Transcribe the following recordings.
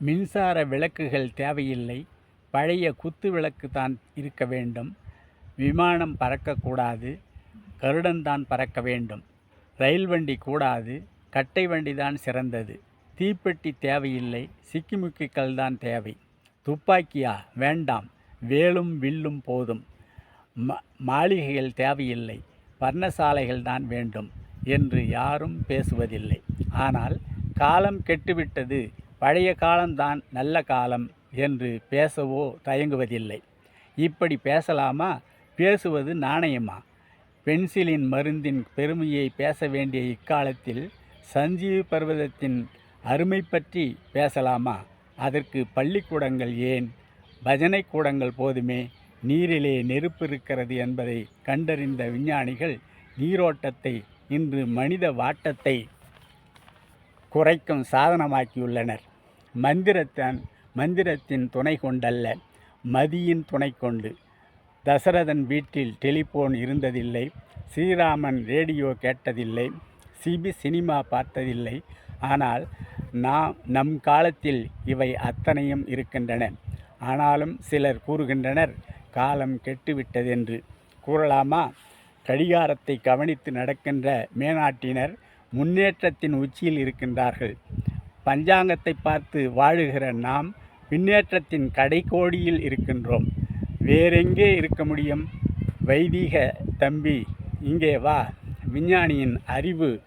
மின்சார விளக்குகள் தேவையில்லை. பழைய குத்து விளக்கு தான் இருக்க வேண்டும். விமானம் பறக்கக்கூடாது. கருடன்தான் பறக்க வேண்டும். ரயில் வண்டி கூடாது. கட்டை வண்டி தான் சிறந்தது. தீப்பெட்டி தேவையில்லை. சிக்கிமுக்கிகள் தான் தேவை. துப்பாக்கியா? வேண்டாம். வேலும் வில்லும் போதும். ம மாளிகைகள் தேவையில்லை. பர்ணசாலைகள் தான் வேண்டும் என்று யாரும் பேசுவதில்லை. ஆனால் காலம் கெட்டுவிட்டது. பழைய காலம்தான் நல்ல காலம் என்று பேசவோ தயங்குவதில்லை. இப்படி பேசலாமா? பேசுவது நாணயமா? பென்சிலின் மருந்தின் பெருமையை பேச வேண்டிய இக்காலத்தில் சஞ்சீவி பர்வதத்தின் அருமை பற்றி பேசலாமா? அதற்கு பள்ளிக்கூடங்கள் ஏன்? பஜனை கூடங்கள் போதுமே? நீரிலே நெருப்பு இருக்கிறது என்பதை கண்டறிந்த விஞ்ஞானிகள் நீரோட்டத்தை இன்று மனித வாட்டத்தை குறைக்கும் சாதனமாக்கியுள்ளனர். மந்திரத்தன் மந்திரத்தின் துணை கொண்டல்ல. மதியின் துணை கொண்டு. தசரதன் வீட்டில் டெலிஃபோன் இருந்ததில்லை. ஸ்ரீராமன் ரேடியோ கேட்டதில்லை. சிபி சினிமா பார்த்ததில்லை. ஆனால் நாம் நம் காலத்தில் இவை அத்தனையும் இருக்கின்றன. ஆனாலும் சிலர் கூறுகின்றனர் காலம் கெட்டுவிட்டதென்று. கூறலாமா? கடிகாரத்தை கவனித்து நடக்கின்ற மேனாட்டினர் முன்னேற்றத்தின் உச்சியில் இருக்கின்றார்கள். பஞ்சாங்கத்தை பார்த்து வாழுகிற நாம் பின்னேற்றத்தின் கடைக்கோடியில் இருக்கின்றோம். வேறெங்கே இருக்க முடியும்? வைதீக தம்பி இங்கே வா. விஞ்ஞானியின் அறிவு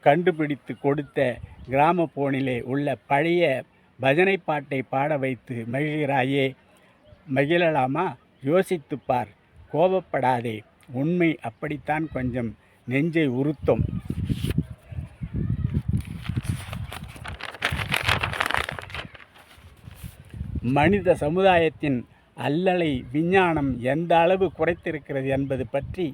கண்டுபிடித்து கொடுத்த கிராம போனிலே உள்ள பழைய பஜனை பாட்டை பாட வைத்து மகிழ்கிறாயே. மகிழலாமா? யோசித்துப் பார். கோபப்படாதே. உண்மை அப்படித்தான் கொஞ்சம் நெஞ்சை உறுத்தும். மனித சமுதாயத்தின் அல்லலை விஞ்ஞானம் எந்த அளவு குறைத்திருக்கிறது என்பது பற்றி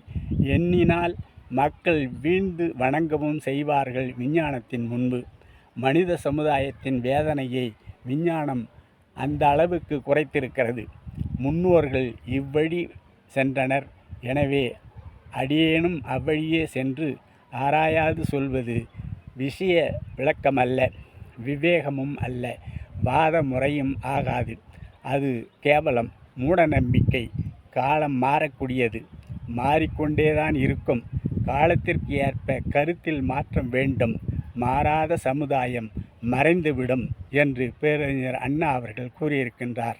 எண்ணினால் மக்கள் வீழ்ந்து வணங்கவும் செய்வார்கள் விஞ்ஞானத்தின் முன்பு. மனித சமுதாயத்தின் வேதனையை விஞ்ஞானம் அந்த அளவுக்கு குறைத்திருக்கிறது. முன்னோர்கள் இவ்வழி சென்றனர். எனவே அடியேனும் அவ்வழியே சென்று ஆராயாது சொல்வது விஷய விளக்கமல்ல விவேகமும் அல்ல. வாத முறையும் ஆகாது. அது கேவலம். மூடநம்பிக்கை. காலம் மாறக்கூடியது. மாறிக்கொண்டேதான் இருக்கும். காலத்திற்கு ஏற்ப கருத்தில் மாற்றம் வேண்டும். மாறாத சமுதாயம் மறைந்துவிடும் என்று பேரறிஞர் அண்ணா அவர்கள் கூறியிருக்கின்றார்.